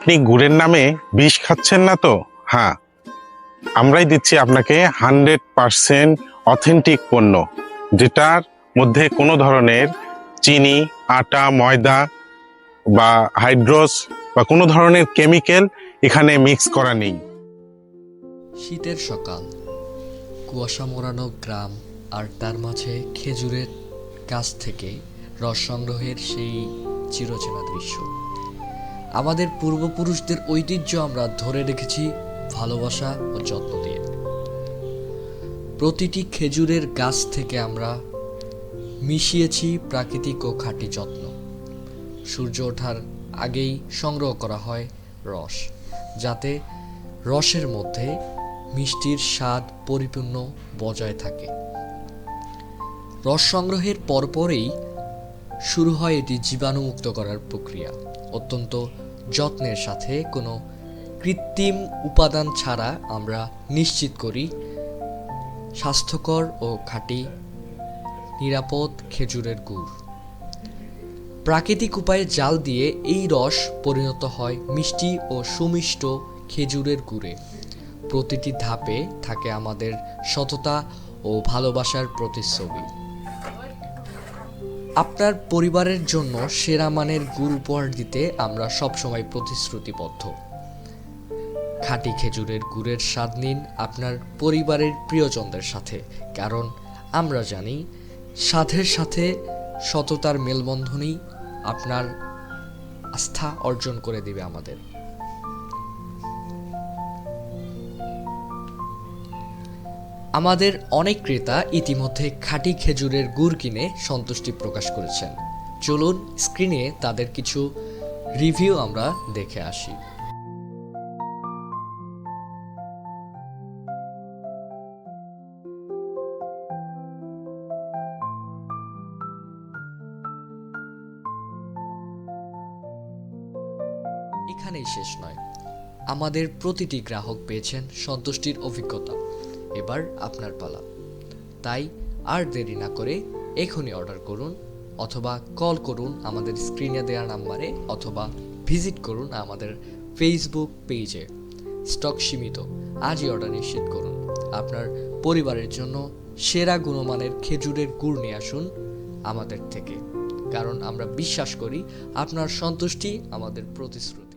আপনি গুড়ের নামে বিষ খাচ্ছেন না তো? হ্যাঁ। আমরাই দিচ্ছি আপনাকে হান্ড্রেড পারসেন্ট অথেন্টিক পণ্য, যেটার মধ্যে কোনো ধরনের চিনি, আটা, ময়দা বা হাইড্রোস বা কোনো ধরনের কেমিক্যাল এখানে মিক্স করা নেই। শীতের সকাল। কুয়াশা মোড়ানো গ্রাম আর তার মাঝে খেজুরের গাছ থেকে রস সংগ্রহের সেই চিরচেনা দৃশ্য। আমাদের পূর্বপুরুষদের ঐতিহ্য আমরা ধরে রেখেছি ভালোবাসা ও যত্ন দিয়ে। প্রতিটি খেজুরের গাছ থেকে আমরা মিশিয়েছি প্রাকৃতিক ও খাঁটি যত্ন। সূর্য ওঠার আগেই সংগ্রহ করা হয় রস, যাতে রসের মধ্যে মিষ্টির স্বাদ পরিপূর্ণ বজায় থাকে। রস সংগ্রহের পরপরেই শুরু হয় এটি জীবাণুমুক্ত করার প্রক্রিয়া। অত্যন্ত যত্নের সাথে কোনো কৃত্রিম উপাদান ছাড়া আমরা নিশ্চিত করি, স্বাস্থ্যকর ও খাঁটি, নিরাপদ খেজুরের গুড়। প্রাকৃতিক উপায়ে জাল দিয়ে এই রস পরিণত হয় মিষ্টি ও সুমিষ্ট খেজুরের গুড়ে। প্রতিটি ধাপে থাকে আমাদের সততা ও ভালোবাসার প্রতিচ্ছবি। আপনার পরিবারের জন্য সেরা মানের গুড় উপহার দিতে আমরা সবসময় প্রতিশ্রুতিবদ্ধ। খাঁটি খেজুরের গুড়ের স্বাদ নিন আপনার পরিবারের প্রিয়জনদের সাথে, কারণ আমরা জানি স্বাদের সাথে সততার মেলবন্ধনই আপনার আস্থা অর্জন করে দিবে আমাদের। আমাদের অনেক ক্রেতা ইতিমধ্যে খাঁটি খেজুরের গুড় কিনে সন্তুষ্টি প্রকাশ করেছেন। চলুন স্ক্রিনে তাদের কিছু রিভিউ আমরা দেখে আসি। এখানেই শেষ নয়। আমাদের প্রতিটি গ্রাহক পেয়েছেন সন্তুষ্টির অভিজ্ঞতা। এবার আপনার পালা। তাই আর দেরি না করে এখনই অর্ডার করুন অথবা কল করুন আমাদের স্ক্রিনে দেওয়া নাম্বারে অথবা ভিজিট করুন আমাদের ফেসবুক পেজে স্টক সীমিত, আজই অর্ডার নিশ্চিত করুন। আপনার পরিবারের জন্য সেরা গুণমানের খেজুরের গুড় নিয়ে আসুন আমাদের থেকে। কারণ আমরা বিশ্বাস করি আপনার সন্তুষ্টি আমাদের প্রতিশ্রুতি।